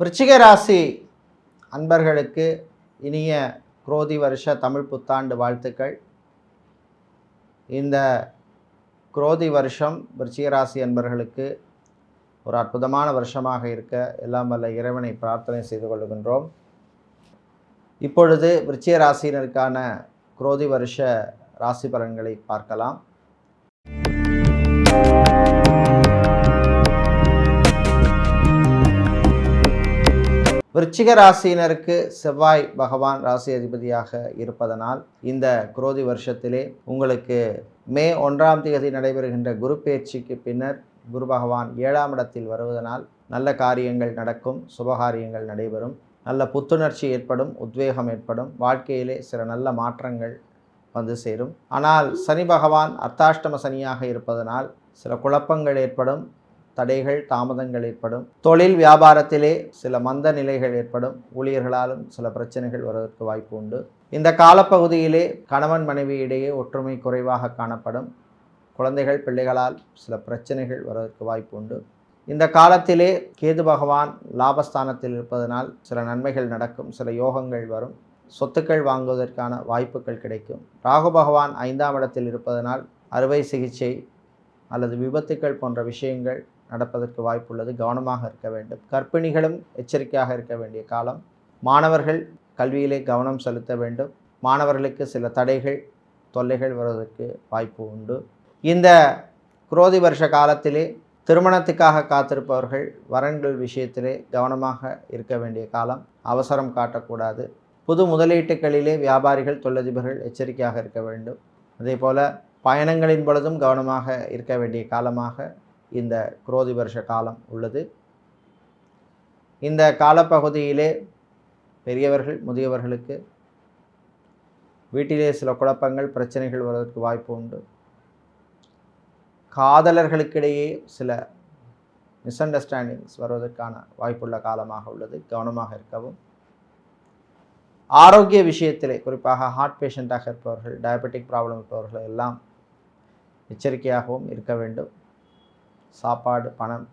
விருச்சிக ராசி அன்பர்களுக்கு இனிய குரோதி வருஷ தமிழ் புத்தாண்டு வாழ்த்துக்கள். இந்த குரோதி வருஷம் விருச்சிக ராசி அன்பர்களுக்கு ஒரு அற்புதமான வருஷமாக இருக்க எல்லாம் வல்ல இறைவனை பிரார்த்தனை செய்து கொள்கின்றோம். இப்பொழுது விருச்சிக ராசியினருக்கான குரோதி வருஷ ராசி பலன்களை பார்க்கலாம். விருச்சிக ராசியினருக்கு செவ்வாய் பகவான் ராசி அதிபதியாக இருப்பதனால் இந்த குரோதி வருஷத்திலே உங்களுக்கு மே ஒன்றாம் தேதி நடைபெறுகின்ற குரு பேச்சுக்கு பின்னர் குரு பகவான் ஏழாம் இடத்தில் வருவதனால் நல்ல காரியங்கள் நடக்கும் சுபகாரியங்கள் நடைபெறும் நல்ல புத்துணர்ச்சி ஏற்படும் உத்வேகம் ஏற்படும் வாழ்க்கையிலே சில நல்ல மாற்றங்கள் வந்து சேரும். ஆனால் சனி பகவான் அர்த்தாஷ்டம சனியாக இருப்பதனால் சில குழப்பங்கள் ஏற்படும் தடைகள் தாமதங்கள் ஏற்படும். தொழில் வியாபாரத்திலே சில மந்த நிலைகள் ஏற்படும். ஊழியர்களாலும் சில பிரச்சனைகள் வருவதற்கு வாய்ப்பு உண்டு. இந்த காலப்பகுதியிலே கணவன் மனைவி இடையே ஒற்றுமை குறைவாக காணப்படும். குழந்தைகள் பிள்ளைகளால் சில பிரச்சனைகள் வருவதற்கு வாய்ப்பு உண்டு. இந்த காலத்திலே கேது பகவான் லாபஸ்தானத்தில் இருப்பதனால் சில நன்மைகள் நடக்கும். சில யோகங்கள் வரும். சொத்துக்கள் வாங்குவதற்கான வாய்ப்புகள் கிடைக்கும். ராகு பகவான் ஐந்தாம் இடத்தில் இருப்பதனால் அறுவை சிகிச்சை அல்லது விபத்துக்கள் போன்ற விஷயங்கள் நடப்பதற்கு வாய்ப்புள்ளது. கவனமாக இருக்க வேண்டும். கர்ப்பிணிகளும் எச்சரிக்கையாக இருக்க வேண்டிய காலம். மாணவர்கள் கல்வியிலே கவனம் செலுத்த வேண்டும். மாணவர்களுக்கு சில தடைகள் தொல்லைகள் வருவதற்கு வாய்ப்பு உண்டு. இந்த குரோதி வருஷ காலத்திலே திருமணத்துக்காக காத்திருப்பவர்கள் வரன்கள் விஷயத்திலே கவனமாக இருக்க வேண்டிய காலம். அவசரம் காட்டக்கூடாது. புது முதலீட்டுகளிலே வியாபாரிகள் தொழிலதிபர்கள் எச்சரிக்கையாக இருக்க வேண்டும். அதே போல் பயணங்களின் பொழுதும் கவனமாக இருக்க வேண்டிய காலமாக இந்த குரோதி வருஷ காலம் உள்ளது. இந்த காலப்பகுதியிலே பெரியவர்கள் முதியவர்களுக்கு வீட்டிலே சில குழப்பங்கள் பிரச்சனைகள் வருவதற்கு வாய்ப்பு உண்டு. காதலர்களுக்கிடையே சில மிஸ் அண்டர்ஸ்டாண்டிங்ஸ் வருவதற்கான வாய்ப்புள்ள காலமாக உள்ளது கவனமாக இருக்கவும். ஆரோக்கிய விஷயத்திலே குறிப்பாக ஹார்ட் பேஷண்ட்டாக இருப்பவர்கள் டயபெட்டிக் ப்ராப்ளம் இருப்பவர்கள் எல்லாம் எச்சரிக்கையாகவும் இருக்க வேண்டும். சாப்பாடு பணம்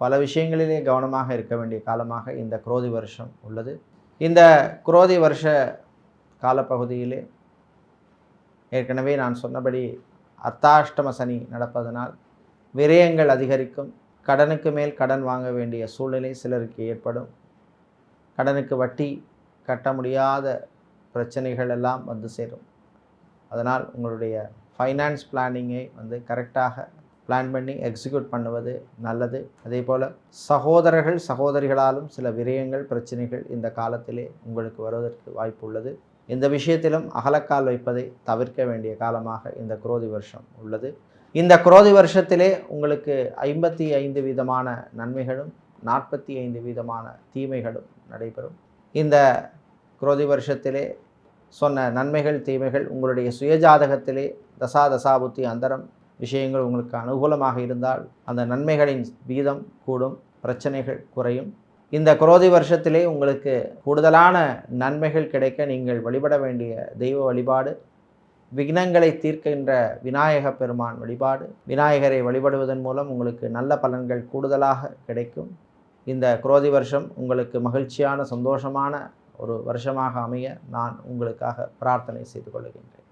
பல விஷயங்களிலே கவனமாக இருக்க வேண்டிய காலமாக இந்த குரோதி வருஷம் உள்ளது. இந்த குரோதி வருஷ காலப்பகுதியிலே ஏற்கனவே நான் சொன்னபடி அர்த்தாஷ்டம சனி நடப்பதனால் விரயங்கள் அதிகரிக்கும். கடனுக்கு மேல் கடன் வாங்க வேண்டிய சூழ்நிலை சிலருக்கு ஏற்படும். கடனுக்கு வட்டி கட்ட முடியாத பிரச்சனைகள் எல்லாம் வந்து சேரும். அதனால் உங்களுடைய ஃபைனான்ஸ் பிளானிங்கை வந்து கரெக்டாக பிளான் பண்ணி எக்ஸிக்யூட் பண்ணுவது நல்லது. அதே போல் சகோதரர்கள் சகோதரிகளாலும் சில விரயங்கள் பிரச்சனைகள் இந்த காலத்திலே உங்களுக்கு வருவதற்கு வாய்ப்பு உள்ளது. இந்த விஷயத்திலும் அகலக்கால் வைப்பதை தவிர்க்க வேண்டிய காலமாக இந்த குரோதி வருஷம் உள்ளது. இந்த குரோதி வருஷத்திலே உங்களுக்கு ஐம்பத்தி ஐந்து விதமான நன்மைகளும் நாற்பத்தி ஐந்து விதமான தீமைகளும் நடைபெறும். இந்த குரோதி வருஷத்திலே சொன்ன நன்மைகள் தீமைகள் உங்களுடைய சுயஜாதகத்திலே தசா தசாபுத்தி அந்தரம் விஷயங்கள் உங்களுக்கு அனுகூலமாக இருந்தால் அந்த நன்மைகளின் வீதம் கூடும் பிரச்சனைகள் குறையும். இந்த குரோதி வருஷத்திலே உங்களுக்கு கூடுதலான நன்மைகள் கிடைக்க நீங்கள் வழிபட வேண்டிய தெய்வ வழிபாடு விக்னங்களை தீர்க்கின்ற விநாயக பெருமான் வழிபாடு விநாயகரை வழிபடுவதன் மூலம் உங்களுக்கு நல்ல பலன்கள் கூடுதலாக கிடைக்கும். இந்த குரோதி வருஷம் உங்களுக்கு மகிழ்ச்சியான சந்தோஷமான ஒரு வருஷமாக அமைய நான் உங்களுக்காக பிரார்த்தனை செய்து கொள்கின்றேன்.